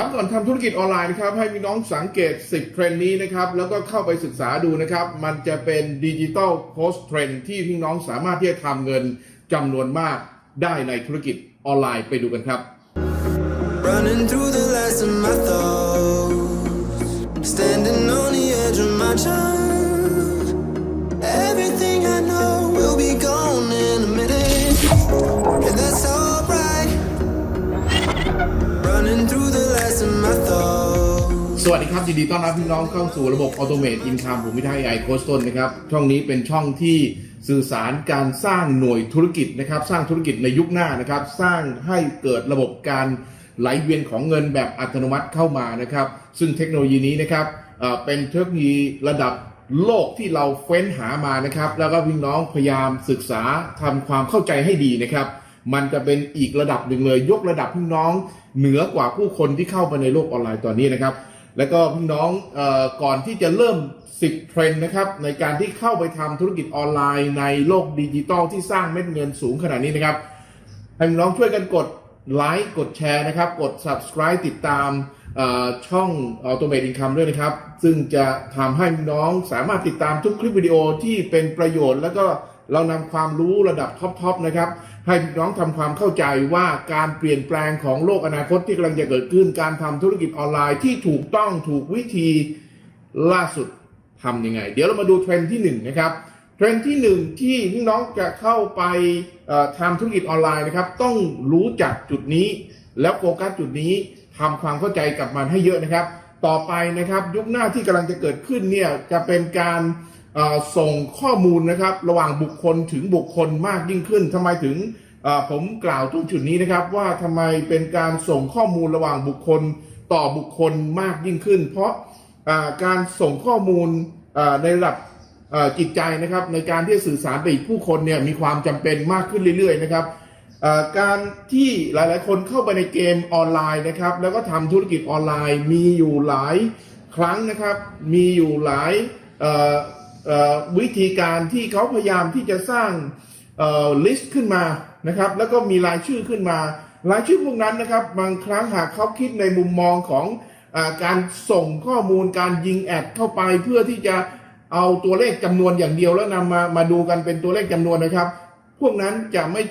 ครับก่อนทำธุรกิจออนไลน์นะครับให้พี่น้องสังเกต 10 เทรนด์นี้นะครับแล้วก็เข้าไปศึกษาดูนะครับ มันจะเป็นดิจิตอลโพสเทรนด์ที่พี่น้องสามารถที่จะทำเงินจำนวนมากได้ในธุรกิจออนไลน์ไปดูกันครับ Running through the last of my thoughts. Standing on the edge of my time. วัสดีครับยินดีต้อนรับพี่น้องเข้าสู่ระบบ Automate Income ผมพิทัยไอโคชต้นนะครับ ช่องนี้เป็นช่องที่สื่อสารการสร้างหน่วยธุรกิจนะครับ สร้างธุรกิจในยุคหน้านะครับ สร้างให้เกิดระบบการไหลเวียนของเงินแบบอัตโนมัติเข้ามานะครับ ซึ่งเทคโนโลยีนี้นะครับเอ่อเป็นเทคโนโลยีระดับโลกที่เราเฟ้นหามานะครับ แล้วก็พี่น้องพยายามศึกษาทำความเข้าใจให้ดีนะครับมันจะเป็นอีกระดับหนึ่งเลย ยกระดับพี่น้องเหนือกว่าผู้คนที่เข้าไปในโลกออนไลน์ตอนนี้นะครับ แล้วก็พี่น้องออก่อนที่จะเริ่ม 10 เทรนด์นะครับ ในการที่เข้าไปทำธุรกิจออนไลน์ในโลกดิจิตอลที่สร้างเม็ดเงินสูงขนาดนี้นะครับ ให้พี่น้องช่วยกันกดไลค์กดแชร์นะครับ กด subscribe ติดตามช่อง Automate Income ด้วยนะครับ ซึ่งจะทำให้พี่น้องสามารถติดตามทุกคลิปวิดีโอที่เป็นประโยชน์ แล้วก็ เรานำความรู้ระดับท็อปๆนะครับ ให้พี่น้องทำความเข้าใจว่าการเปลี่ยนแปลงของโลกอนาคตที่กำลังจะเกิดขึ้น การทำธุรกิจออนไลน์ที่ถูกต้องถูกวิธีล่าสุดทำยังไง เดี๋ยวเรามาดูเทรนด์ที่หนึ่งนะครับเทรนด์ที่หนึ่งที่พี่น้องจะเข้าไปทำธุรกิจออนไลน์นะครับ ต้องรู้จักจุดนี้ แล้วโฟกัสจุดนี้ทำความเข้าใจกับมันให้เยอะนะครับ ต่อไปนะครับยุคหน้าที่กำลังจะเกิดขึ้นเนี่ยจะเป็นการ ส่งข้อมูลนะครับระหว่างบุคคลถึงบุคคลมากยิ่งขึ้นทำไมถึงผมกล่าวตรงจุดนี้นะครับ ว่าทำไมเป็นการส่งข้อมูลระหว่างบุคคลต่อบุคคลมากยิ่งขึ้น เพราะการส่งข้อมูลในระดับจิตใจนะครับ ในการที่สื่อสารไปอีกผู้คนเนี่ยมีความจำเป็นมากขึ้นเรื่อย ๆ นะครับการที่หลายๆ คนเข้าไปในเกมออนไลน์นะครับ แล้วก็ทำธุรกิจออนไลน์ มีอยู่หลายครั้งนะครับ มีอยู่หลาย วิธีการที่เขาพยายามที่จะสร้างลิสต์ขึ้นมานะครับแล้วก็มีรายชื่อขึ้นมา รายชื่อพวกนั้นนะครับบางครั้งหากเขาคิดในมุมมองของอการส่งข้อมูลการยิงแอดเข้าไปเพื่อที่จะเอาตัวเลขจำนวนอย่างเดียวแล้วนำมามาดูกันเป็นตัวเลขจำนวนนะครับ พวกนั้นจะไม่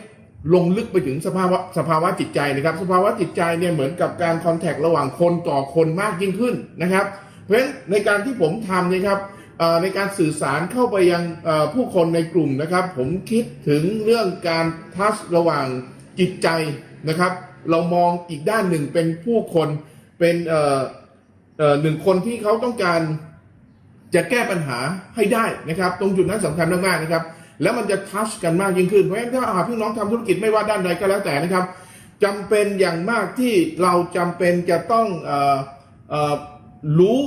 ลงลึกไปถึงสภาวะสภาวะจิตใจนะครับ สภาวะจิตใจเนี่ยเหมือนกับการคอนแทคระหว่างคนต่อคนมากยิ่งขึ้นนะครับ เพราะฉะนั้นในการที่ผมทำนะครับ ในการสื่อสารเข้าไปยังผู้คนในกลุ่มนะครับ ผมคิดถึงเรื่องการทัชระหว่างจิตใจนะครับ เรามองอีกด้านหนึ่งเป็นผู้คนเป็นหนึ่งคนที่เขาต้องการจะแก้ปัญหาให้ได้นะครับ ตรงจุดนั้นสำคัญมากๆนะครับ แล้วมันจะทัชกันมากยิ่งขึ้นเพราะฉะนั้นถ้าหากพี่น้องทำธุรกิจไม่ว่าด้านใดก็แล้วแต่นะครับจำเป็นอย่างมากที่เราจำเป็นจะต้องออออรู้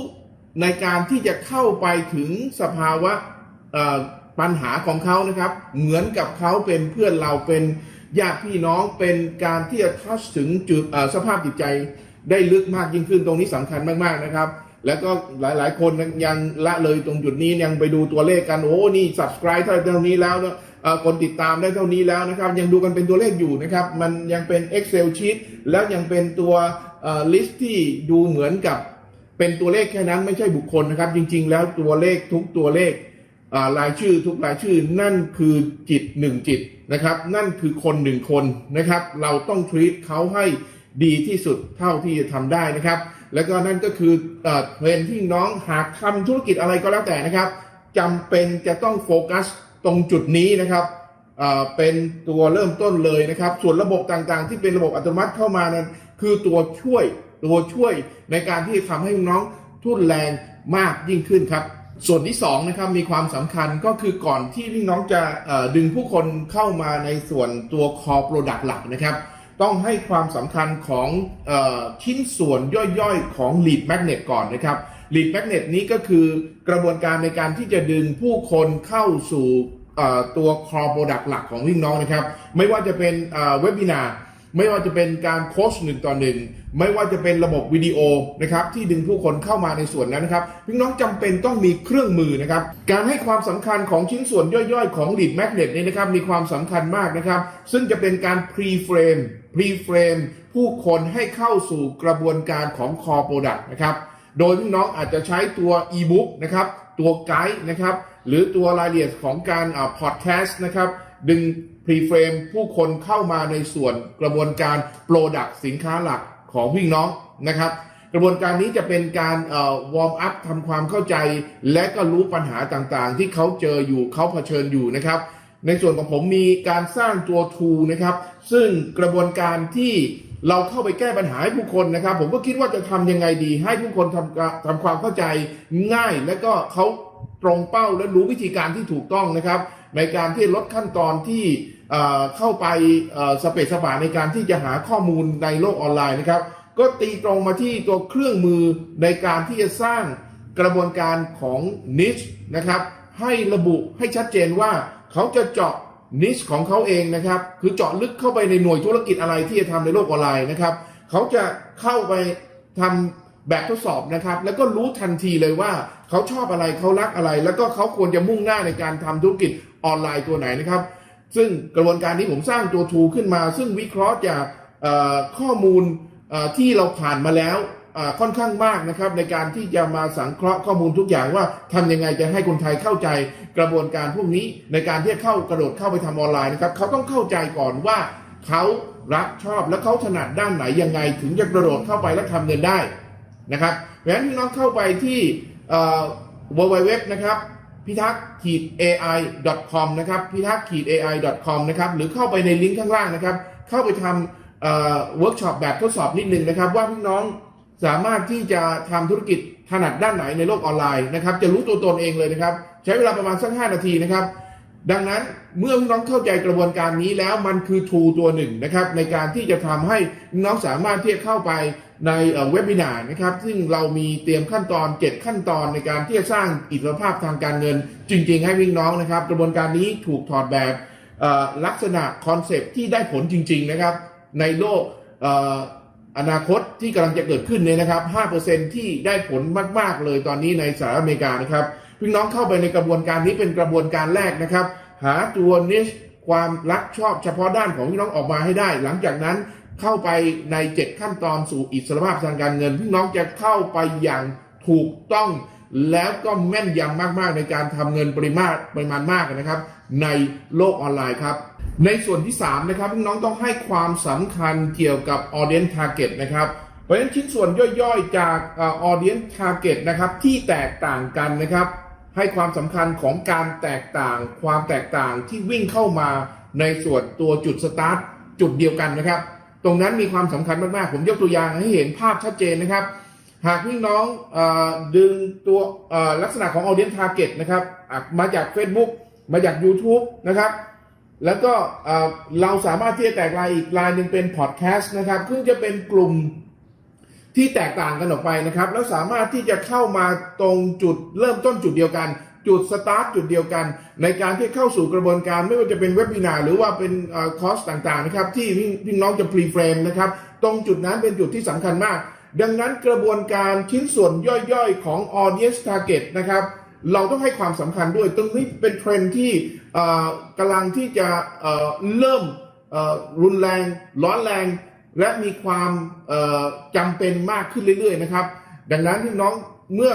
ในการที่จะเข้าไปถึงสภาวะปัญหาของเขานะครับ เหมือนกับเขาเป็นเพื่อนเราเป็นญาติพี่น้องเป็นการที่จะทัชถึงจุดสภาพจิตใจได้ลึกมากยิ่งขึ้นตรงนี้สำคัญมากๆนะครับ แล้วก็หลายๆ คนยังละเลยตรงจุดนี้ยังไปดูตัวเลขกัน โอ้นี่ subscribe เท่าเท่านี้แล้วนะคนติดตามได้เท่านี้แล้วนะครับ ยังดูกันเป็นตัวเลขอยู่นะครับ มันยังเป็น Excel sheet แล้วยังเป็นตัวเอ่อ list ที่ดูเหมือนกับ เป็นตัวเลขแค่นั้นไม่ใช่บุคคลนะครับ จริง ๆ แล้วตัวเลขทุกตัวเลขรายชื่อทุกรายชื่อนั่นคือจิตหนึ่งจิตนะครับ นั่นคือคนหนึ่งคนนะครับ เราต้อง treat เขาให้ดีที่สุดเท่าที่จะทำได้นะครับ แล้วก็นั่นก็คือเทรนที่น้องหากทำธุรกิจอะไรก็แล้วแต่นะครับจำเป็นจะต้องโฟกัสตรงจุดนี้นะครับเอ่อเป็นตัวเริ่มต้นเลยนะครับ ส่วนระบบต่างๆ ที่เป็นระบบอัตโนมัติเข้ามานั้นคือตัวช่วย ตัวช่วยในการที่จะทำให้น้องทุ่นแรงมากยิ่งขึ้นครับ ส่วนที่สองนะครับมีความสำคัญก็คือก่อนที่พี่น้องจะดึงผู้คนเข้ามาในส่วนตัว core product หลักนะครับ ต้องให้ความสำคัญของอชิ้นส่วนย่อยๆ ของ lead magnet ก่อนนะครับ lead magnet นี้ก็คือกระบวนการในการที่จะดึงผู้คนเข้าสู่ตัว core product หลักของพี่น้องนะครับ ไม่ว่าจะเป็นเว็บ webinar ไม่ว่าจะเป็นการโค้ชหนึ่งต่อหนึ่งไม่ว่าจะเป็นระบบวิดีโอนะครับที่ดึงผู้คนเข้ามาในส่วนนั้นนะครับพี่น้องจำเป็นต้องมีเครื่องมือนะครับการให้ความสำคัญของชิ้นส่วนย่อยๆ ของ lead magnet เนี่ยนะครับมีความสำคัญมากนะครับ ซึ่งจะเป็นการ pre-frame pre-frame ผู้คนให้เข้าสู่กระบวนการของ core product นะครับโดยพี่น้องอาจจะใช้ตัว e-book นะครับตัวไกด์นะครับหรือตัวรายละเอียดของการพอดแคสต์นะครับ ดึง pre-frame ผู้คนเข้ามาในส่วนกระบวนการ product สินค้าหลักของพี่น้องนะครับ กระบวนการนี้จะเป็นการวอร์มอัพทำความเข้าใจ และก็รู้ปัญหาต่างๆ ที่เขาเจออยู่เขาเผชิญอยู่นะครับ ในส่วนของผมมีการสร้างตัว tool นะครับ ซึ่งกระบวนการที่เราเข้าไปแก้ปัญหาให้ผู้คนนะครับ ผมก็คิดว่าจะทำยังไงดี ให้ผู้คนทำทำความเข้าใจง่ายและก็เขา ตรงเป้าและรู้วิธีการที่ถูกต้องนะครับ ในการที่ลดขั้นตอนที่เข้าไปสเปซสปาในการที่จะหาข้อมูลในโลกออนไลน์นะครับ ก็ตีตรงมาที่ตัวเครื่องมือในการที่จะสร้างกระบวนการของ niche นะครับให้ระบุให้ชัดเจนว่าเขาจะเจาะ niche ของเขาเองนะครับ คือเจาะลึกเข้าไปในหน่วยธุรกิจอะไรที่จะทำในโลกออนไลน์นะครับ เขาจะเข้าไปทำ แบบทดสอบนะครับ แล้วก็รู้ทันทีเลยว่าเขาชอบอะไรเขารักอะไร แล้วก็เขาควรจะมุ่งหน้าในการทำธุรกิจออนไลน์ตัวไหนนะครับ ซึ่งกระบวนการนี้ผมสร้างตัวทูขึ้นมา ซึ่งวิเคราะห์จากข้อมูลที่เราผ่านมาแล้วค่อนข้างมากนะครับ ในการที่จะมาสังเคราะห์ข้อมูลทุกอย่างว่าทำยังไงจะให้คนไทยเข้าใจกระบวนการพวกนี้ในการที่เข้ากระโดดเข้าไปทำออนไลน์นะครับเขาต้องเข้าใจก่อนว่าเขารักชอบและเขาถนัดด้านไหนยังไง ถึงจะกระโดดเข้าไปและทำเงินได้ นะครับเพราะฉะนั้นพี่น้องเข้าไปที่เอ่อ www นะครับพิทักษ์ขีด AI com นะครับพิทักษ์ขีด AI com นะครับหรือเข้าไปในลิงก์ข้างล่างนะครับ เข้าไปทำเวิร์กช็อปแบบทดสอบนิดนึงนะครับ ว่าพี่น้องสามารถที่จะทำธุรกิจถนัดด้านไหนในโลกออนไลน์นะครับ จะรู้ตัวตนเองเลยนะครับ ใช้เวลาประมาณสัก 5 นาทีนะครับ ดังนั้นเมื่อพี่น้องเข้าใจกระบวนการนี้แล้วมันคือ tool ตัวหนึ่งนะครับ ในการที่จะทำให้น้องสามารถที่จะเข้าไป ในเว็บินาร์นะครับ ซึ่งเรามีเตรียมขั้นตอน 7 ขั้นตอนในการที่จะสร้างอิสรภาพทางการเงิน จริง ๆ ให้พี่น้องนะครับ กระบวนการนี้ถูกถอดแบบลักษณะคอนเซปที่ได้ผลจริง ๆ นะครับ ในโลกเอ่ออนาคตที่กำลังจะเกิดขึ้นเนี่ยนะครับ 5%ที่ได้ผลมากๆเลยตอนนี้ในสหรัฐอเมริกานะครับพี่น้องเข้าไปในกระบวนการนี้เป็นกระบวนการแรกนะครับ หาตัวนิชความรักชอบเฉพาะด้านของพี่น้องออกมาให้ได้ หลังจากนั้น เข้าไปใน 7 ขั้นตอนสู่อิสรภาพทางการเงิน พี่น้องจะเข้าไปอย่างถูกต้อง แล้วก็แม่นยำมากๆในการทำเงินปริมาณปริมาณมากนะครับ ในโลกออนไลน์ครับ ในส่วนที่ 3 นะครับพี่น้องต้องให้ความสำคัญเกี่ยวกับ audience target นะครับเพราะฉะนั้นชิ้นส่วนย่อยๆ จากออ audience target นะครับที่แตกต่างกันนะครับ ให้ความสำคัญของการแตกต่าง ความแตกต่างที่วิ่งเข้ามาในส่วนตัวจุดสตาร์ทจุดเดียวกันนะครับ ตรงนั้นมีความสำคัญมากๆ ผมยกตัวอย่างให้เห็นภาพชัดเจนนะครับ หากพี่น้องอดึงตัวลักษณะของ audience target นะครับมาจาก Facebook มาจาก YouTube นะครับ แล้วก็เอ่อเราสามารถที่จะแตกลายอีกลายหนึ่งเป็นพอดแคสต์นะครับซึ่งจะเป็นกลุ่มที่แตกต่างกันออกไปนะครับ แล้วสามารถที่จะเข้ามาตรงจุดเริ่มต้นจุดเดียวกัน จุดสตาร์ทจุดเดียวกัน ในการที่เข้าสู่กระบวนการไม่ว่าจะเป็นเว็บ i นาหรือว่าเป็นคอร์สต่างๆนะครับที่พี่น้องจะพรีเฟรมนะครับตรงจุดนั้นเป็นจุดที่สำคัญมาก ดังนั้นกระบวนการชิ้นส่วนย่อยๆ ของ audience target นะครับเราต้องให้ความสำคัญด้วย ตรงนี้เป็นเทรนที่กำลังที่จะเริ่มรุนแรง ร้อนแรง และมีความจำเป็นมากขึ้นเรื่อยๆนะครับ ดังนั้นพี่น้องเมื่อ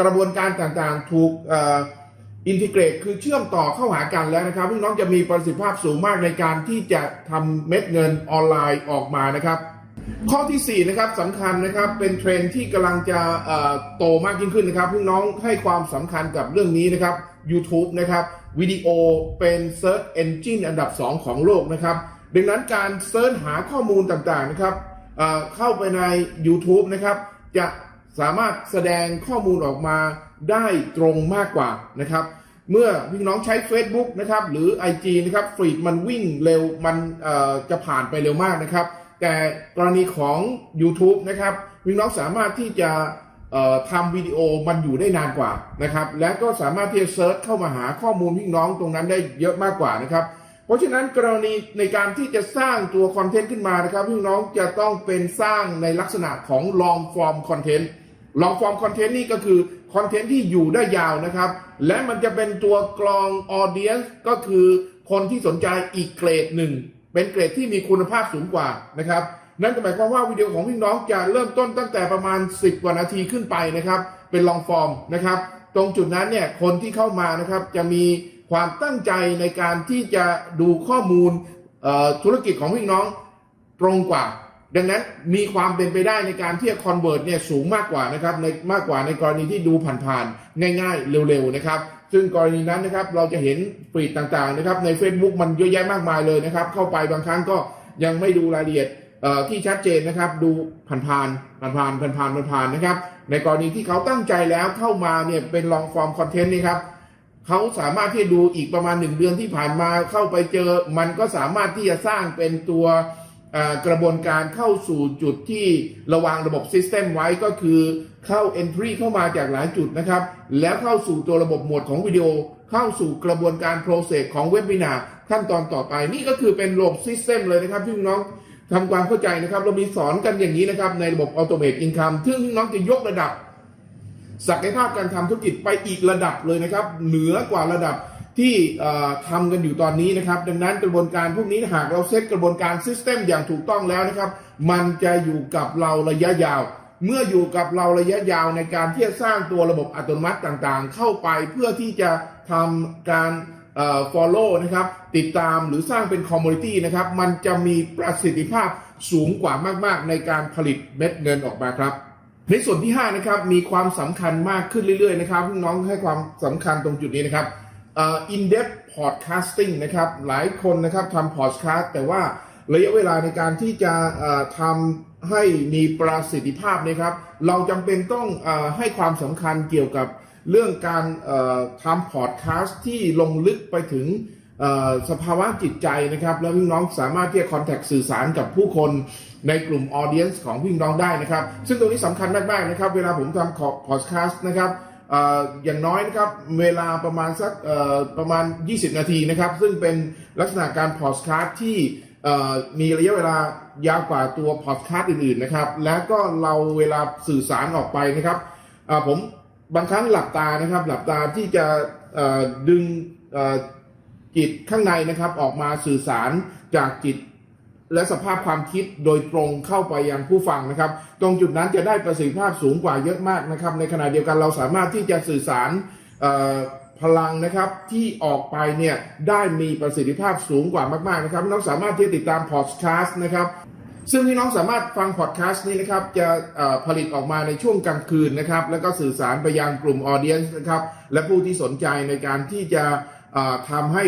กระบวนการต่างๆ ถูกอินทิเกรตคือเชื่อมต่อเข้าหากันแล้วนะครับพี่น้องจะมีประสิทธิภาพสูงมากในการที่จะทำเม็ดเงินออนไลน์ออกมานะครับ ข้อทีสี่4นะครับสำคัญนะครับเป็นเทรนที่กำลังจะโตมากยิ่งขึ้นนะครับพี่น้องให้ความสำคัญกับเรื่องนี้นะครับ YouTube นะครับวิดีโอเป็น Search Engine อันดับ 2 ของโลกนะครับ ดังนั้นการเซิร์ชหาข้อมูลต่างๆนะครับเอ่อเข้าไปใน YouTube นะครับจะ สามารถแสดงข้อมูลออกมาได้ตรงมากกว่านะครับ เมื่อพี่น้องใช้ Facebook นะครับหรือ IG นะครับฟีดมันวิ่งเร็วมันจะผ่านไปเร็วมากนะครับ แต่กรณีของ YouTube นะครับพี่น้องสามารถที่จะทำวิดีโอมันอยู่ได้นานกว่านะครับ และก็สามารถที่จะเซิร์ชเข้ามาหาข้อมูลพี่น้องตรงนั้นได้เยอะมากกว่านะครับ เพราะฉะนั้นกรณีในการที่จะสร้างตัวคอนเทนต์ขึ้นมานะครับ พี่น้องจะต้องเป็นสร้างในลักษณะของ long form content long form content นี่ก็คือคอนเทนต์ที่อยู่ได้ยาวนะครับ และมันจะเป็นตัวกรอง audience ก็คือคนที่สนใจอีกเกรดหนึ่ง เป็นเกรดที่มีคุณภาพสูงกว่านะครับ นั่นก็หมายความว่าวิดีโอของพี่น้องจะเริ่มต้นตั้งแต่ประมาณ 10 กว่านาทีขึ้นไปนะครับ เป็นลองฟอร์มนะครับ ตรงจุดนั้นเนี่ยคนที่เข้ามานะครับจะมีความตั้งใจในการที่จะดูข้อมูลธุรกิจของพี่น้องตรงกว่า ดังนั้นมีความเป็นไปได้ในการที่จะคอนเวิร์ตเนี่ยสูงมากกว่านะครับในมากกว่าในกรณีที่ดูผ่านๆง่ายๆ เร็วๆนะครับ ซึ่งกรณีนั้นนะครับเราจะเห็นฟีดต่างๆนะครับใน Facebook มันเยอะแยะมากมายเลยนะครับ เข้าไปบางครั้งก็ยังไม่ดูรายละเอียดที่ชัดเจนนะครับดูผ่านๆผ่านๆผ่านๆผ่านๆนะครับ ในกรณีที่เขาตั้งใจแล้วเข้ามาเนี่ยเป็นลองฟอร์มคอนเทนต์นี่ครับเขาสามารถที่จะดูอีกประมาณหนึ่งเดือนที่ผ่านมาเข้าไปเจอ มันก็สามารถที่จะสร้างเป็นตัว กระบวนการเข้าสู่จุดที่ระวางระบบ System ไว้ก็คือเข้า Entry เข้ามาจากหลายจุดนะครับ แล้วเข้าสู่ตัวระบบหมวดของวิดีโอ เข้าสู่กระบวนการ Process ของเว็บ i นาขั้นตอนต่อไป นี่ก็คือเป็นระบบ System เลยนะครับที่น้องทำความเข้าใจนะครับ เรามีสอนกันอย่างนี้นะครับ ในระบบ Automate Income ซึ่งน้องจะยกระดับ ศักยภาพการทำธุรกิจไปอีกระดับเลยนะครับ เหนือกว่าระดับ ที่ทำกันอยู่ตอนนี้นะครับ ดังนั้นกระบวนการพวกนี้หากเราเซตกระบวนการซิสเต็มอย่างถูกต้องแล้วนะครับ มันจะอยู่กับเราระยะยาว เมื่ออยู่กับเราระยะยาวในการที่จะสร้างตัวระบบอัตโนมัติต่างๆ เข้าไปเพื่อที่จะทำการ follow นะครับ ติดตามหรือสร้างเป็น community นะครับ มันจะมีประสิทธิภาพสูงกว่ามากๆ ในการผลิตเม็ดเงินออกมาครับในส่วนที่5นะครับมีความสำคัญมากขึ้นเรื่อยๆนะครับพี่น้องให้ความสำคัญตรงจุดนี้นะครับ อ่อ in depth podcasting นะครับหลายคนนะครับทำ podcast แต่ว่าระยะเวลาในการที่จะทำให้มีประสิทธิภาพนะครับ เราจำเป็นต้องอให้ความสำคัญเกี่ยวกับเรื่องการทำพอดแคสต์ที่ลงลึกไปถึงสภาวะจิตใจนะครับ แล้วพี่น้องสามารถที่จะคอนแทคสื่อสารกับผู้คนในกลุ่มออเดียนส์ของพี่น้องได้นะครับ ซึ่งตรงนี้สำคัญมากๆนะครับ เวลาผมทำพอดแคสต์นะครับ อย่างน้อยนะครับเวลาประมาณสักประมาณ 20 นาทีนะครับ ซึ่งเป็นลักษณะการพอดแคสต์ที่มีระยะเวลายาวกว่าตัวพอดแคสต์อื่นๆนะครับ แล้วก็เราเวลาสื่อสารออกไปนะครับผมบางครั้งหลับตานะครับ หลับตาที่จะดึงจิตข้างในนะครับ ออกมาสื่อสารจากจิต และสภาพความคิดโดยตรงเข้าไปยังผู้ฟังนะครับ ตรงจุดนั้นจะได้ประสิทธิภาพสูงกว่าเยอะมากนะครับ ในขณะเดียวกันเราสามารถที่จะสื่อสารพลังนะครับที่ออกไปเนี่ยได้มีประสิทธิภาพสูงกว่ามากๆนะครับน้องสามารถที่จะติดตามพอดแคสต์นะครับซึ่งพี่น้องสามารถฟังพอดแคสต์นี้นะครับจะผลิตออกมาในช่วงกลางคืนนะครับ แล้วก็สื่อสารไปยังกลุ่มออเดียนส์นะครับและผู้ที่สนใจในการที่จะทำให้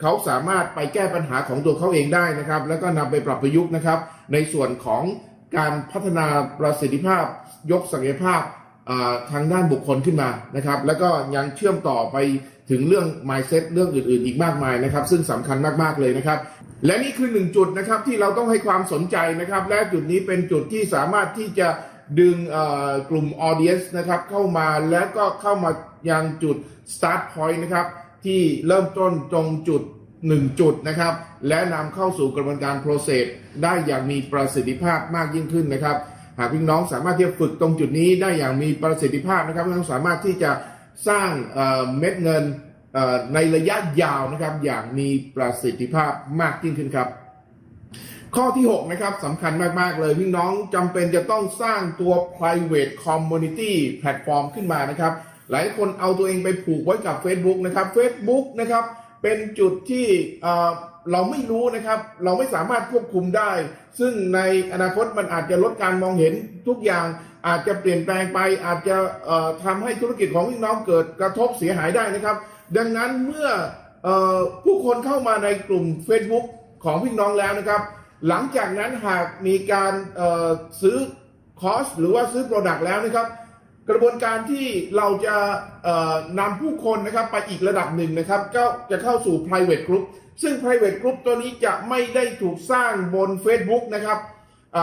เขาสามารถไปแก้ปัญหาของตัวเขาเองได้นะครับ แล้วก็นำไปปรับประยุกต์นะครับ ในส่วนของการพัฒนาประสิทธิภาพ ยกศักยภาพทางด้านบุคคลขึ้นมานะครับ แล้วก็ยังเชื่อมต่อไปถึงเรื่อง mindset เรื่องอื่น ๆ อีกมากมายนะครับ ซึ่งสำคัญมาก ๆ เลยนะครับ และนี่คือหนึ่งจุดนะครับที่เราต้องให้ความสนใจนะครับ และจุดนี้เป็นจุดที่สามารถที่จะดึงกลุ่ม audience นะครับเข้ามาแล้วก็เข้ามายังจุด start point นะครับ ที่เริ่มต้นตรงจุด 1 จุดนะครับ และนำเข้าสู่กระบวนการ process ได้อย่างมีประสิทธิภาพมากยิ่งขึ้นนะครับ หากพี่น้องสามารถที่จะฝึกตรงจุดนี้ได้อย่างมีประสิทธิภาพนะครับพี่น้องสามารถที่จะสร้างเเม็ดเงินในระยะยาวนะครับ อย่างมีประสิทธิภาพมากยิ่งขึ้นครับ ข้อที่ 6 นะครับสำคัญมากๆ เลยพี่น้องจำเป็นจะต้องสร้างตัว private community platform ขึ้นมานะครับ หลายคนเอาตัวเองไปผูกไว้กับ Facebook นะครับ Facebook นะครับเป็นจุดที่เราไม่รู้นะครับ เราไม่สามารถควบคุมได้ ซึ่งในอนาคตมันอาจจะลดการมองเห็นทุกอย่างอาจจะเปลี่ยนแปลงไป อาจจะเอ่อทำให้ธุรกิจของพี่น้องเกิดกระทบเสียหายได้นะครับ ดังนั้นเมื่ออผู้คนเข้ามาในกลุ่ม Facebook ของพี่น้องแล้วนะครับ หลังจากนั้นหากมีการซื้อคอร์สหรือว่าซื้อโปรดักต์แล้วนะครับ กระบวนการที่เราจะนำผู้คนนะครับไปอีกระดับหนึ่งนะครับก็จะเข้าสู่ private group ซึ่ง private group ตัวนี้จะไม่ได้ถูกสร้างบน Facebook นะครับ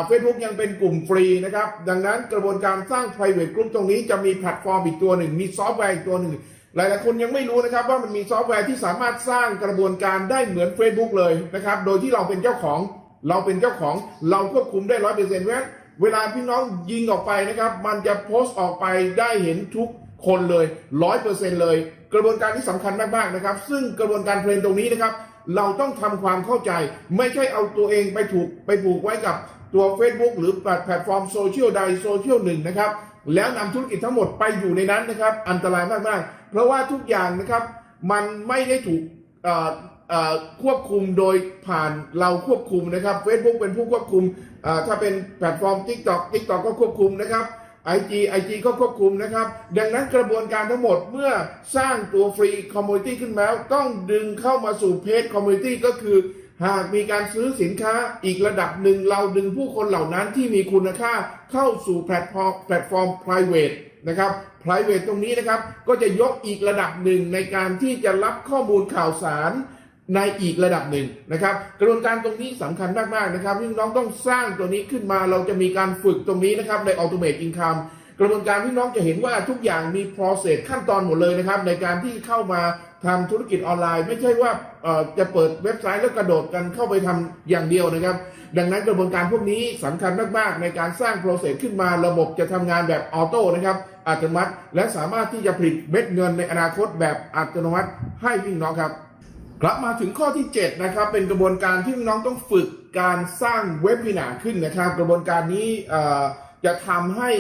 เฟซบุ๊กยังเป็นกลุ่มฟรีนะครับ ดังนั้นกระบวนการสร้าง private group ตรงนี้จะมีแพลตฟอร์มอีกตัวหนึ่ง มีซอฟต์แวร์อีกตัวหนึ่ง หลายๆคนยังไม่รู้นะครับว่ามันมีซอฟต์แวร์ที่สามารถสร้างกระบวนการได้เหมือน Facebook เลยนะครับ โดยที่เราเป็นเจ้าของ เราเป็นเจ้าของ เราควบคุมได้ร้อยเปอร์เซ็นต์เพราะฉะนั้น เวลาพี่น้องยิงออกไปนะครับ มันจะโพสต์ออกไปได้เห็นทุกคนเลยร้อยเปอร์เซ็นต์เลย กระบวนการที่สำคัญมากๆนะครับ ซึ่งกระบวนการเทรนตรงนี้นะครับ เราต้องทำความเข้าใจ ไม่ใช่เอาตัวเองไปถูกไปผูกไว้กับตัว Facebook หรือแพลตฟอร์มโซเชียลใดโซเชียลหนึ่งนะครับ แล้วนำธุรกิจทั้งหมดไปอยู่ในนั้นนะครับ อันตรายมากๆ เพราะว่าทุกอย่างนะครับ มันไม่ได้ถูก ควบคุมโดยผ่านเราควบคุมนะครับ Facebook เป็นผู้ควบคุมถ้าเป็นแพลตฟอร์ม TikTok TikTok ก็ควบคุมนะครับ IG IG ก็ควบคุมนะครับ ดังนั้นกระบวนการทั้งหมดเมื่อสร้างตัวฟรีคอมมูนิตี้ขึ้นแล้ว ต้องดึงเข้ามาสู่เพจคอมมูนิตี้ก็คือหากมีการซื้อสินค้าอีกระดับหนึ่งเราดึงผู้คนเหล่านั้นที่มีคุณค่าเข้าสู่แพลตฟอร์มแพลตฟอร์ม private นะครับ private ตรงนี้นะครับ ก็จะยกอีกระดับหนึ่งในการที่จะรับข้อมูลข่าวสาร ในอีกระดับหนึ่งนะครับ กระบวนการตรงนี้สำคัญมากๆนะครับพี่น้องต้องสร้างตัวนี้ขึ้นมาเราจะมีการฝึกตรงนี้นะครับใน Automate Income กระบวนการพี่น้องจะเห็นว่าทุกอย่างมี process ขั้นตอนหมดเลยนะครับ ในการที่เข้ามาทำธุรกิจออนไลน์ ไม่ใช่ว่าจะเปิดเว็บไซต์แล้วกระโดดกันเข้าไปทำอย่างเดียวนะครับ ดังนั้นกระบวนการพวกนี้สำคัญมากๆ ในการสร้าง process ขึ้นมาระบบจะทำงานแบบออโต้นะครับอัตโนมัติ และสามารถที่จะผลิตเม็ดเงินในอนาคตแบบอัตโนมัติให้พี่น้องครับ ครับมาถึงข้อที่ 7 นะครับ เป็นกระบวนการที่น้องต้องฝึกการสร้างเว็บวินาขึ้นนะครับ กระบวนการนี้จะทำให้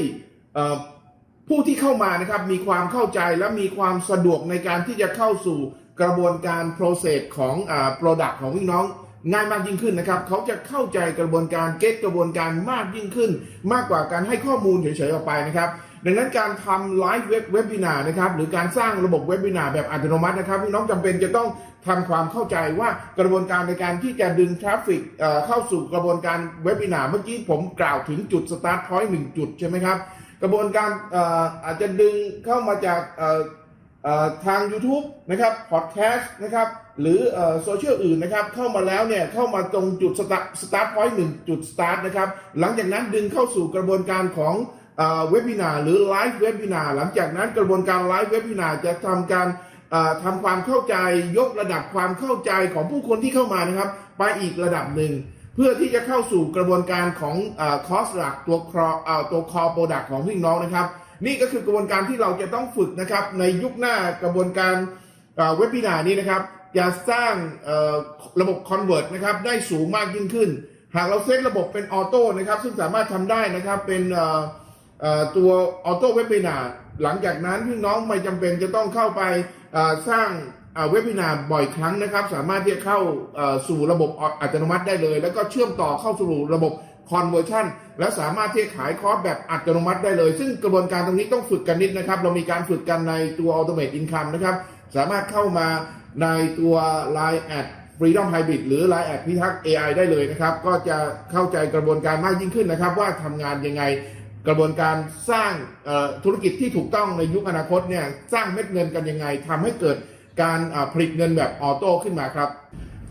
ผู้ที่เข้ามานะครับมีความเข้าใจและมีความสะดวกในการที่จะเข้าสู่กระบวนการ process ของอ่า product ของพี่น้องง่ายมากยิ่งขึ้นนะครับ เขาจะเข้าใจกระบวนการเก็ตกระบวนการมากยิ่งขึ้น มากกว่าการให้ข้อมูลเฉยๆออกไปนะครับ ดังนั้นการทำไลฟ์เว็บเว็บวินานะครับหรือการสร้างระบบเว็บวินาแบบอัตโนมัตินะครับพี่น้องจำเป็นจะต้องทำความเข้าใจว่ากระบวนการในการที่จะดึงทราฟฟิกเข้าสู่กระบวนการเว็บวินาเมื่อกี้ผมกล่าวถึงจุดสตาร์ทพอยต์หนึ่งจุดใช่ไหมครับ กระบวนการอาจจะดึงเข้ามาจากทาง YouTube นะครับพอดแคสต์นะครับหรือโซเชียลอื่นนะครับเข้ามาแล้วเนี่ยเข้ามาตรงจุดสตาร์ทพอยต์หนึ่งจุดสตาร์ทนะครับหลังจากนั้นดึงเข้าสู่กระบวนการของ เว็บ e ินาหรือไลฟ์เว็บ e ินาหลังจากนั้นกระบวนการไลฟ์เว็บ e ินาจะทำการเอ่อทำความเข้าใจยกระดับความเข้าใจของผู้คนที่เข้ามานะครับ ไปอีกระดับหนึ่ง เพื่อที่จะเข้าสู่กระบวนการของคอสหลักตัวคอตัวคอโปรดักของพี่น้องนะครับ นี่ก็คือกระบวนการที่เราจะต้องฝึกนะครับ ในยุคหน้ากระบวนการเว็บพินานี้นะครับจะสร้างระบบคอนเวิร์ตนะครับได้สูงมากยิ่งขึ้น หากเราเซตระบบเป็นออโต้นะครับ ซึ่งสามารถทำได้นะครับเป็น ตัวออโต้เว็บพินาหลังจากนั้นพี่น้องไม่จำเป็นจะต้องเข้าไปสร้างเว็บพินาบ่อยครั้งนะครับ สามารถที่จะเข้าสู่ระบบอัตโนมัติได้เลย แล้วก็เชื่อมต่อเข้าสู่ระบบ conversion และสามารถที่จะขายคอร์สแบบอัตโนมัติได้เลย ซึ่งกระบวนการตรงนี้ต้องฝึกกันนิดนะครับ เรามีการฝึกกันในตัว automate income นะครับ สามารถเข้ามาในตัว Line at Freedom Hybrid หรือ Line at พิทักษ์ AI ได้เลยนะครับ ก็จะเข้าใจกระบวนการมากยิ่งขึ้นนะครับ ว่าทำงานยังไง กระบวนการสร้างธุรกิจที่ถูกต้องในยุคอนาคตเนี่ยสร้างเม็ดเงินกันยังไงทำให้เกิดการผลิตเงินแบบออโต้ขึ้นมาครับ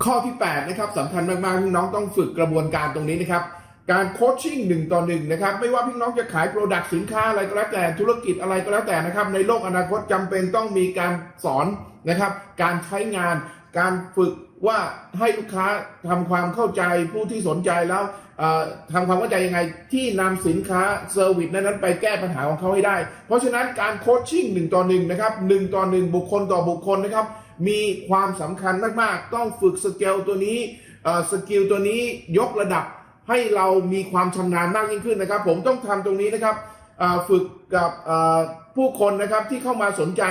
ข้อที่8นะครับสำคัญมากๆพี่น้องต้องฝึกกระบวนการตรงนี้นะครับการโคชชิ่งหนึ่งต่อหนึ่งนะครับไม่ว่าพี่น้องจะขายโปรดักต์สินค้าอะไรก็แล้วแต่ธุรกิจอะไรก็แล้วแต่นะครับ ในโลกอนาคตจำเป็นต้องมีการสอนนะครับ การใช้งาน การฝึกว่าให้ลูกค้าทำความเข้าใจผู้ที่สนใจแล้ว ทำความเข้าใจยังไงที่นำสินค้าเซอร์วิสนั้นไปแก้ปัญหาของเขาให้ได้ เพราะฉะนั้นการโคชชิ่งหนึ่งต่อหนึ่งนะครับหนึ่งต่อหนึ่งบุคคลต่อบุคคลนะครับ มีความสำคัญมาก ๆ ต้องฝึกสเกลตัวนี้สกิลตัวนี้ยกระดับให้เรามีความชำนาญมากยิ่งขึ้นนะครับ ผมต้องทำตรงนี้นะครับฝึกกับผู้คนนะครับที่เข้ามาสนใจ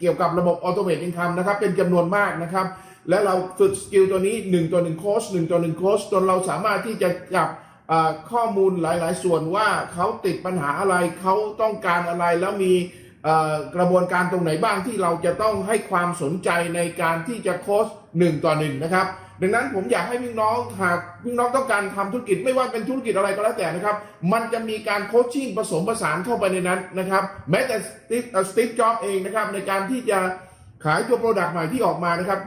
เกี่ยวกับระบบออโตเมตินคัมนะครับ เป็นจำนวนมากนะครับ และเราฝึกสกิลตัวนี้1ต่อ1โค้ช1ต่อ1โค้ชจนเราสามารถที่จะจับข้อมูลหลาย ๆ ส่วนว่าเขาติดปัญหาอะไรเขาต้องการอะไรแล้วมีกระบวนการตรงไหนบ้างที่เราจะต้องให้ความสนใจในการที่จะโค้ชหนึ่งต่อหนึ่งนะครับ ดังนั้นผมอยากให้พี่น้องหากพี่น้องต้องการทำธุรกิจไม่ว่าเป็นธุรกิจอะไรก็แล้วแต่นะครับ มันจะมีการโคชชิ่งผสมผสานเข้าไปในนั้นนะครับ แม้แต่สตีฟสตีฟจ็อบเองนะครับในการที่จะขายตัวโปรดักต์ใหม่ที่ออกมานะครับ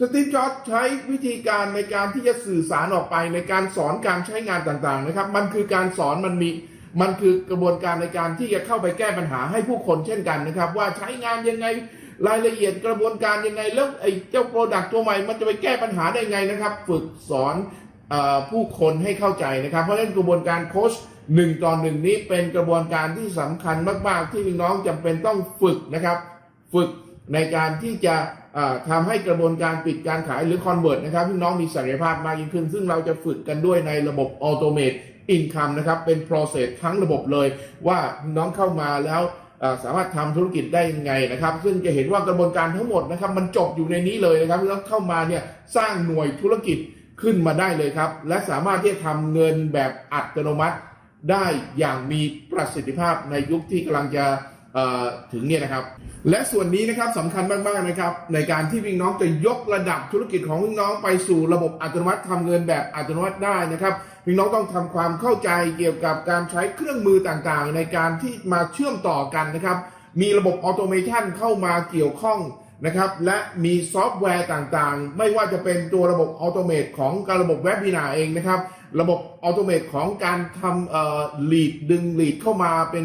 สตีฟจ็อบใช้วิธีการในการที่จะสื่อสารออกไปในการสอนการใช้งานต่างๆนะครับ มันคือการสอนมันมีมันคือกระบวนการในการที่จะเข้าไปแก้ปัญหาให้ผู้คนเช่นกันนะครับ ว่าใช้งานยังไงรายละเอียดกระบวนการยังไงแล้วไอ้เจ้าโปรดักต์ตัวใหม่มันจะไปแก้ปัญหาได้ไงนะครับ ฝึกสอนอผู้คนให้เข้าใจนะครับ เพราะฉะนั้นกระบวนการโค้ชหนึ่งต่อหนึ่งนี้เป็นกระบวนการที่สำคัญมากๆ ที่น้องจำเป็นต้องฝึกนะครับ ฝึกในการที่จะ ทำให้กระบวนการปิดการขายหรือคอนเวิร์ตนะครับพี่น้องมีศักยภาพมากยิ่งขึ้น ซึ่งเราจะฝึกกันด้วยในระบบออโตเมตอินคัมนะครับ เป็น process ทั้งระบบเลย ว่าน้องเข้ามาแล้วสามารถทำธุรกิจได้ยังไงนะครับ ซึ่งจะเห็นว่ากระบวนการทั้งหมดนะครับ มันจบอยู่ในนี้เลยนะครับพี่น้องเข้ามาเนี่ยสร้างหน่วยธุรกิจขึ้นมาได้เลยครับ และสามารถที่จะทำเงินแบบอัตโนมัติได้อย่างมีประสิทธิภาพในยุคที่กำลังจะ ถึงเนี่ยนะครับ และส่วนนี้นะครับสำคัญมากๆนะครับ ในการที่พี่น้องจะยกระดับธุรกิจของพี่น้องไปสู่ระบบอัตโนมัติทำเงินแบบอัตโนมัติได้นะครับพี่น้องต้องทำความเข้าใจเกี่ยวกับการใช้เครื่องมือต่างๆ ในการที่มาเชื่อมต่อกันนะครับ มีระบบออโตเมชันเข้ามาเกี่ยวข้องนะครับ และมีซอฟต์แวร์ต่างๆ ไม่ว่าจะเป็นตัวระบบออโตเมตของการระบบเว็บบีนาเองนะครับ ระบบออโตเมตของการทำเอ่อลีดดึงลีดเข้ามาเป็น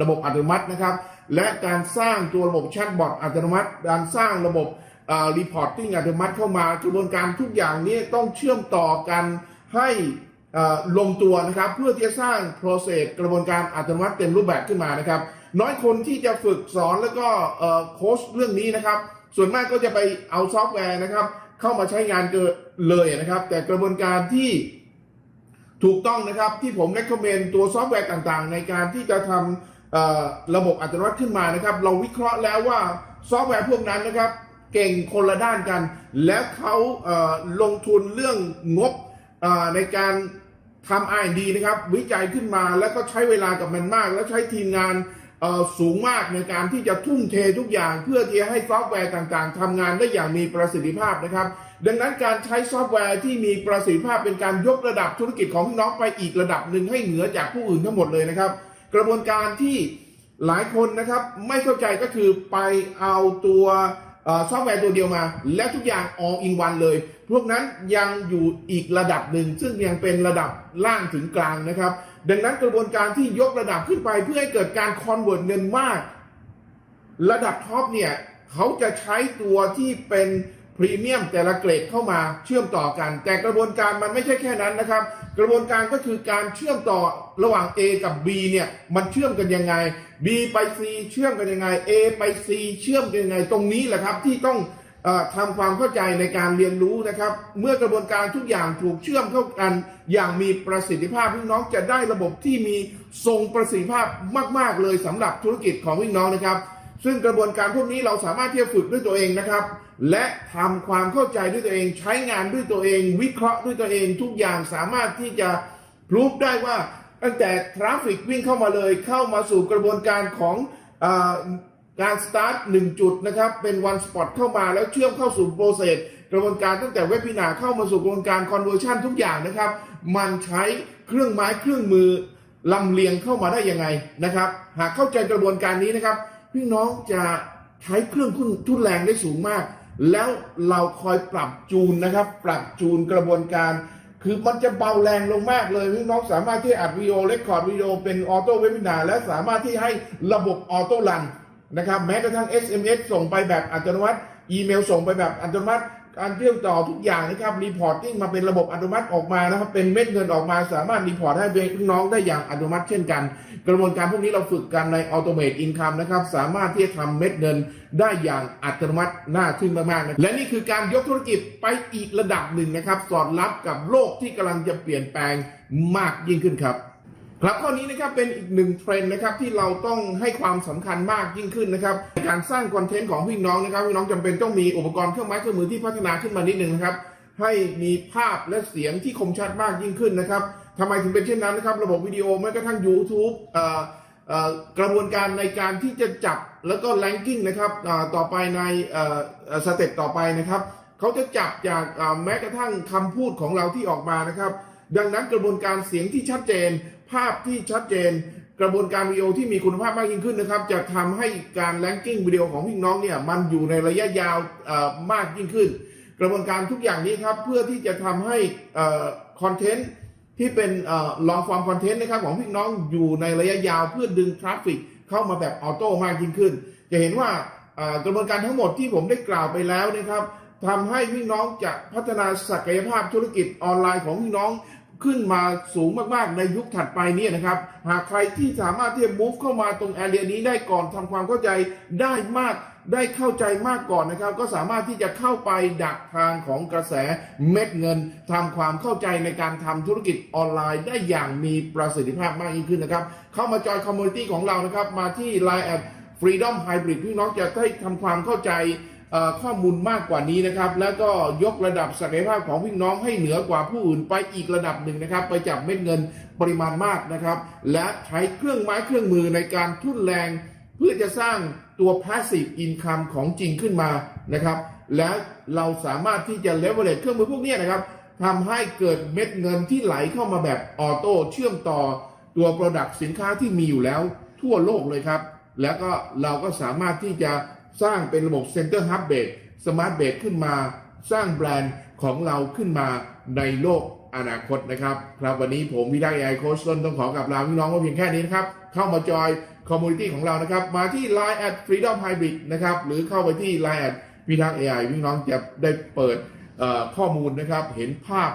ระบบอัตโนมัตินะครับ และการสร้างตัวระบบแชทบอทอัตโนมัติ การสร้างระบบรีพอร์ตติ้งอัตโนมัติเข้ามากระบวนการทุกอย่างนี้ต้องเชื่อมต่อกันให้ลงตัวนะครับ เพื่อที่จะสร้าง process กระบวนการอัตโนมัติเต็มรูปแบบขึ้นมานะครับ น้อยคนที่จะฝึกสอนแล้วก็โค้ชเรื่องนี้นะครับ ส่วนมากก็จะไปเอาซอฟต์แวร์นะครับ เข้ามาใช้งานเกินเลยนะครับ แต่กระบวนการที่ถูกต้องนะครับที่ผม recommend ตัวซอฟต์แวร์ต่างๆ ในการที่จะทำ ระบบอัตโนมัติขึ้นมานะครับ เราวิเคราะห์แล้วว่าซอฟต์แวร์พวกนั้นนะครับ เก่งคนละด้านกัน แล้วเขาเลงทุนเรื่องงบในการทำ R&D นะครับ วิจัยขึ้นมาแล้วก็ใช้เวลากับมันมาก แล้วใช้ทีมงานสูงมากในการที่จะทุ่มเททุกอย่าง เพื่อที่จะให้ซอฟต์แวร์ต่างๆทำงานได้อย่างมีประสิทธิภาพนะครับ ดังนั้นการใช้ซอฟต์แวร์ที่มีประสิทธิภาพเป็นการยกระดับธุรกิจของพี่น้องไปอีกระดับหนึ่งให้เหนือจากผู้อื่นทั้งหมดเลยนะครับ กระบวนการที่หลายคนนะครับไม่เข้าใจก็คือไปเอาตัวซอฟต์แวร์ตัวเดียวมา และทุกอย่าง all in one เลย พวกนั้นยังอยู่อีกระดับหนึ่ง ซึ่งยังเป็นระดับล่างถึงกลางนะครับ ดังนั้นกระบวนการที่ยกระดับขึ้นไปเพื่อให้เกิดการคอนเวิร์ตเงินมาก ระดับท็อปเนี่ย เขาจะใช้ตัวที่เป็น พรีเมียมแต่ละเกรดเข้ามาเชื่อมต่อกัน แต่กระบวนการมันไม่ใช่แค่นั้นนะครับ กระบวนการก็คือการเชื่อมต่อระหว่าง A กับ B เนี่ยมันเชื่อมกันยังไง B ไป C เชื่อมกันยังไง A ไป C เชื่อมกันยังไงตรงนี้แหละครับที่ต้องออทำความเข้าใจในการเรียนรู้นะครับ เมื่อกระบวนการทุกอย่างถูกเชื่อมเข้ากัน อย่างมีประสิทธิภาพพี่น้องจะได้ระบบที่มีทรงประสิทธิภาพมาก ๆ เลยสำหรับธุรกิจของพี่น้องนะครับ ซึ่งกระบวนการพวกนี้เราสามารถที่จะฝึกด้วยตัวเองนะครับ และทำความเข้าใจด้วยตัวเอง ใช้งานด้วยตัวเอง วิเคราะห์ด้วยตัวเอง ทุกอย่างสามารถที่จะพรูฟได้ว่าตั้งแต่ทราฟฟิกวิ่งเข้ามาเลยเข้ามาสู่กระบวนการของอการสตาร์ทหนึ่งจุดนะครับ เป็นวันสปอตเข้ามาแล้วเชื่อมเข้าสู่โปรเซสกระบวนการตั้งแต่เว็บพินาเข้ามาสู่กระบวนการคอนเวอร์ชันทุกอย่างนะครับ มันใช้เครื่องไม้เครื่องมือลำเลียงเข้ามาได้ยังไงนะครับ หากเข้าใจกระบวนการนี้นะครับ พี่น้องจะใช้เครื่องทุนทุนแรงได้สูงมาก แล้วเราคอยปรับจูนนะครับ ปรับจูนกระบวนการ คือมันจะเบาแรงลงมากเลยพี่น้องสามารถที่อัดวิดีโอเรคคอร์ดวิดีโอเป็นออโต้เวบินาและสามารถที่ให้ระบบออโต้รันนะครับ แม้กระทั่ง SMS ส่งไปแบบอัตโนมัติ อีเมลส่งไปแบบอัตโนมัติ การเชื่อมต่อทุกอย่างนะครับรีพอร์ตติ้งมาเป็นระบบอัตโนมัติออกมานะครับเป็นเม็ดเงินออกมา สามารถรีพอร์ตให้เพี่น้องได้อย่างอัตโนมัติเช่นกัน กระบวนการพวกนี้เราฝึกกันใน Automate Income นะครับสามารถที่จะทำเม็ดเงินได้อย่างอัตโนมัติน่าทึ่งมากๆนะและนี่คือการยกธุรกิจไปอีกระดับหนึ่งนะครับ สอดรับกับโลกที่กำลังจะเปลี่ยนแปลงมากยิ่งขึ้นครับ ครับข้อนี้นะครับเป็นอีกหนึ่งเทรนด์นะครับที่เราต้องให้ความสำคัญมากยิ่งขึ้นนะครับในการสร้างคอนเทนต์ของพี่น้องนะครับพี่น้องจำเป็นต้องมีอุปกรณ์เครื่องไม้เครื่องมือที่พัฒนาขึ้นมานิดนึงนะครับให้มีภาพและเสียงที่คมชัดมากยิ่งขึ้นนะครับทำไมถึงเป็นเช่นนั้นนะครับ ระบบวิดีโอแม้กระทั่ง YouTube เอ่อกระบวนการในการที่จะจับแล้วก็แลนกิ้งนะครับต่อไปในสเต็ปต่อไปนะครับเขาจะจับจากแม้กระทั่งคำพูดของเราที่ออกมานะครับ ดังนั้นกระบวนการเสียงที่ชัดเจน ภาพที่ชัดเจน กระบวนการวิดีโอที่มีคุณภาพมากยิ่งขึ้นนะครับ จะทำให้การแลนกิ้งวิดีโอของพี่น้องเนี่ยมันอยู่ในระยะยาวมากยิ่งขึ้น กระบวนการทุกอย่างนี้ครับเพื่อที่จะทำให้คอนเทนต์ที่เป็นลองฟอร์มคอนเทนต์นะครับของพี่น้องอยู่ในระยะยาวเพื่อดึงทราฟฟิกเข้ามาแบบออโต้มากยิ่งขึ้น จะเห็นว่ากระบวนการทั้งหมดที่ผมได้กล่าวไปแล้วนะครับทำให้พี่น้องจะพัฒนาศักยภาพธุรกิจออนไลน์ของพี่น้อง ขึ้นมาสูงมากๆ ในยุคถัดไปเนี่ยนะครับ หากใครที่สามารถที่จะ move เข้ามาตรงแอเรียนี้ได้ก่อนทำความเข้าใจได้มากได้เข้าใจมากก่อนนะครับ ก็สามารถที่จะเข้าไปดักทางของกระแสเม็ดเงินทำความเข้าใจในการทำธุรกิจออนไลน์ได้อย่างมีประสิทธิภาพมากยิ่งขึ้นนะครับ เข้ามาจอยคอมมูนิตี้ของเรานะครับ มาที่ Line แอด Freedom Hybrid พี่น้องจะได้ทำความเข้าใจ ข้อมูลมากกว่านี้นะครับ แล้วก็ยกระดับศักยภาพของพี่น้องให้เหนือกว่าผู้อื่นไปอีกระดับหนึ่งนะครับ ไปจับเม็ดเงินปริมาณมากนะครับ และใช้เครื่องไม้เครื่องมือในการทุ่นแรง เพื่อจะสร้างตัว passive income ของจริงขึ้นมานะครับ และเราสามารถที่จะ leverage เครื่องมือพวกนี้นะครับทำให้เกิดเม็ดเงินที่ไหลเข้ามาแบบออโต้เชื่อมต่อตัว Product สินค้าที่มีอยู่แล้วทั่วโลกเลยครับ แล้วก็เราก็สามารถที่จะ สร้างเป็นระบบ Center Hub Base Smart Base ขึ้นมา สร้างแบรนด์ของเราขึ้นมาในโลกอนาคตนะครับ ครับวันนี้ผมวิทยาไอโคชต้นต้องขอกับลาพี่น้องไว้เพียงแค่นี้นะครับ เข้ามาจอยคอมมูนิตี้ของเรานะครับ มาที่ Line at Freedom Hybrid นะครับ หรือเข้าไปที่ Line at พิทักษ์ AI พี่น้องจะได้เปิดข้อมูลนะครับ เห็นภาพ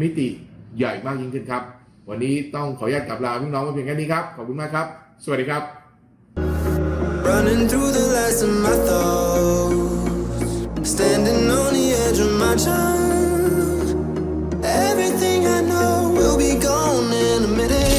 มิติใหญ่มากยิ่งขึ้นครับ วันนี้ต้องขออนุญาตกลับลาพี่น้องไว้เพียงแค่นี้ครับ ขอบคุณมากครับ สวัสดีครับ running through the last of my thoughts, standing on the edge of my charm. Everything I know will be gone in a minute.